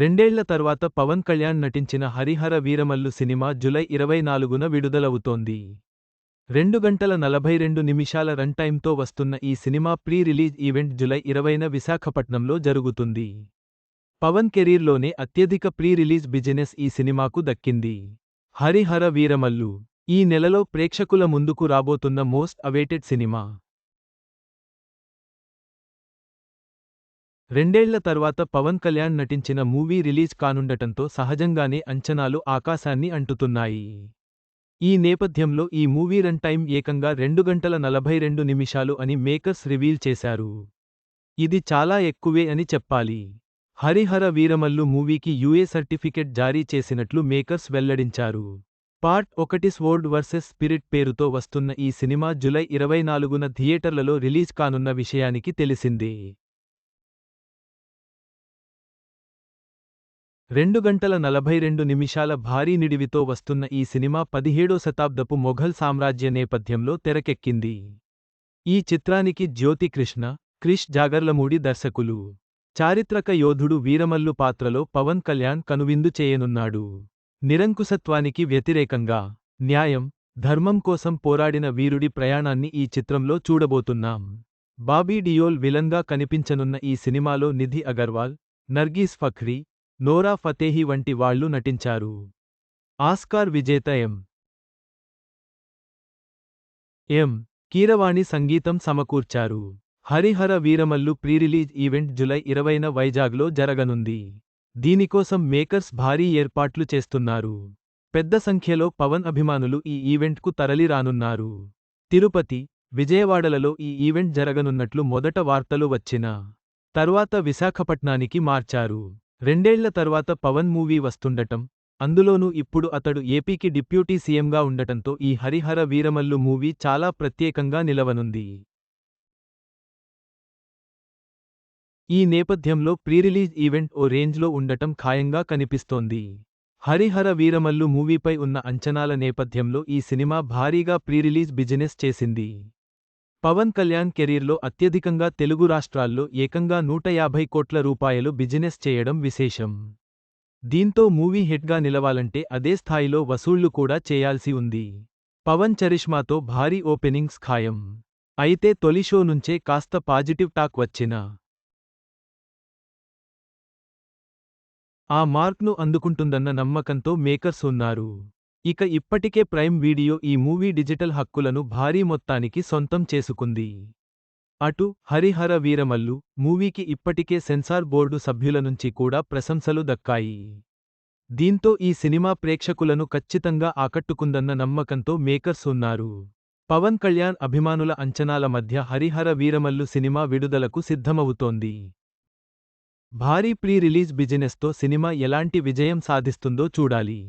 రెండేళ్ళ తర్వాత పవన్ కళ్యాణ్ నటించిన హరిహర వీరమల్లు సినిమా జులై ఇరవై నాలుగున విడుదలవుతోంది. రెండు గంటల నలభై రెండు నిమిషాల రన్ టైంతో వస్తున్న ఈ cinema pre release event July ఇరవైన విశాఖపట్నంలో జరుగుతుంది. పవన్ కెరీర్లోనే అత్యధిక ప్రీ రిలీజ్ బిజినెస్ ఈ సినిమాకు దక్కింది. హరిహర వీరమల్లు ఈ నెలలో ప్రేక్షకుల ముందుకు రాబోతున్న మోస్ట్ అవేటెడ్ సినిమా. రెండేళ్ళ తర్వాత పవన్ కళ్యాణ్ నటించిన మూవీ రిలీజ్ కానుండటంతో సహజంగానే అంచనాలు ఆకాశాన్ని అంటుతున్నాయి. ఈ నేపథ్యంలో ఈ మూవీ రన్ టైం ఏకంగా రెండు గంటల నలభై రెండు నిమిషాలు అని మేకర్స్ రివీల్ చేశారు. ఇది చాలా ఎక్కువే అని చెప్పాలి. హరిహర వీరమల్లు మూవీకి యూఏ సర్టిఫికెట్ జారీ చేసినట్లు మేకర్స్ వెల్లడించారు. పార్ట్ ఒకటి స్వోర్డ్ వర్సెస్ స్పిరిట్ పేరుతో వస్తున్న ఈ సినిమా జులై ఇరవై నాలుగున థియేటర్లలో రిలీజ్ కానున్న విషయానికి తెలిసిందే. రెండు గంటల నలభై రెండు నిమిషాల భారీ నిడివితో వస్తున్న ఈ సినిమా పదిహేడో శతాబ్దపు మొఘల్ సామ్రాజ్య నేపథ్యంలో తెరకెక్కింది. ఈ చిత్రానికి జ్యోతి కృష్ణ క్రిష్ జాగర్లమూడి దర్శకులు. చారిత్రక యోధుడు వీరమల్లు పాత్రలో పవన్ కళ్యాణ్ కనువిందు చేయనున్నాడు. నిరంకుశత్వానికి వ్యతిరేకంగా న్యాయం ధర్మం కోసం పోరాడిన వీరుడి ప్రయాణాన్ని ఈ చిత్రంలో చూడబోతున్నాం. బాబీ డియోల్ విలన్గా కనిపించనున్న ఈ సినిమాలో నిధి అగర్వాల్ నర్గీస్ ఫఖ్రీ నోరా ఫతేహి వంటి వాళ్ళు నటించారు. ఆస్కార్ విజేత ఎం. ఎం. కీరవాణి సంగీతం సమకూర్చారు. Harihara Veeramallu pre release event July ఇరవైన వైజాగ్లో జరగనుంది. దీనికోసం మేకర్స్ భారీ ఏర్పాట్లు చేస్తున్నారు. పెద్ద సంఖ్యలో పవన్ అభిమానులు ఈ ఈవెంట్కు తరలిరానున్నారు. తిరుపతి విజయవాడలలో ఈ ఈవెంట్ జరగనున్నట్లు మొదట వార్తలు వచ్చిన తర్వాత విశాఖపట్నానికి మార్చారు. రెండేళ్ళ తర్వాత పవన్ మూవీ వస్తుండటం అందులోనూ ఇప్పుడు అతడు ఏపీకి డిప్యూటీ సీఎంగా ఉండటంతో ఈ హరిహర వీరమల్లు మూవీ చాలా ప్రత్యేకంగా నిలవనుంది. ఈ నేపథ్యంలో ప్రీరిలీజ్ ఈవెంట్ ఓ రేంజ్లో ఉండటం ఖాయంగా కనిపిస్తోంది. హరిహర వీరమల్లు మూవీపై ఉన్న అంచనాల నేపథ్యంలో ఈ సినిమా భారీగా ప్రీరిలీజ్ బిజినెస్ చేసింది. పవన్ కళ్యాణ్ కెరీర్లో అత్యధికంగా తెలుగు రాష్ట్రాల్లో ఏకంగా నూట యాభై కోట్ల రూపాయలు బిజినెస్ చేయడం విశేషం. దీంతో మూవీ హిట్గా నిలవాలంటే అదే స్థాయిలో వసూళ్ళు కూడా చేయాల్సి ఉంది. పవన్ చరిష్మాతో భారీ ఓపెనింగ్స్ ఖాయం. అయితే తొలి షో నుంచే కాస్త పాజిటివ్ టాక్ వచ్చిన ఆ మార్క్ను అందుకుంటుందన్న నమ్మకంతో మేకర్స్ ఉన్నారు. ఇక ఇప్పటికే ప్రైమ్ వీడియో ఈ మూవీ డిజిటల్ హక్కులను భారీ మొత్తానికి సొంతం చేసుకుంది. అటు హరిహర వీరమల్లు మూవీకి ఇప్పటికే సెన్సార్ బోర్డు సభ్యుల నుంచి కూడా ప్రశంసలు దక్కాయి. దీంతో ఈ సినిమా ప్రేక్షకులను ఖచ్చితంగా ఆకట్టుకుందన్న నమ్మకంతో మేకర్స్ ఉన్నారు. పవన్ కళ్యాణ్ అభిమానుల అంచనాల మధ్య హరిహర వీరమల్లు సినిమా విడుదలకు సిద్ధమవుతోంది. భారీ ప్రీ రిలీజ్ బిజినెస్తో సినిమా ఎలాంటి విజయం సాధిస్తుందో చూడాలి.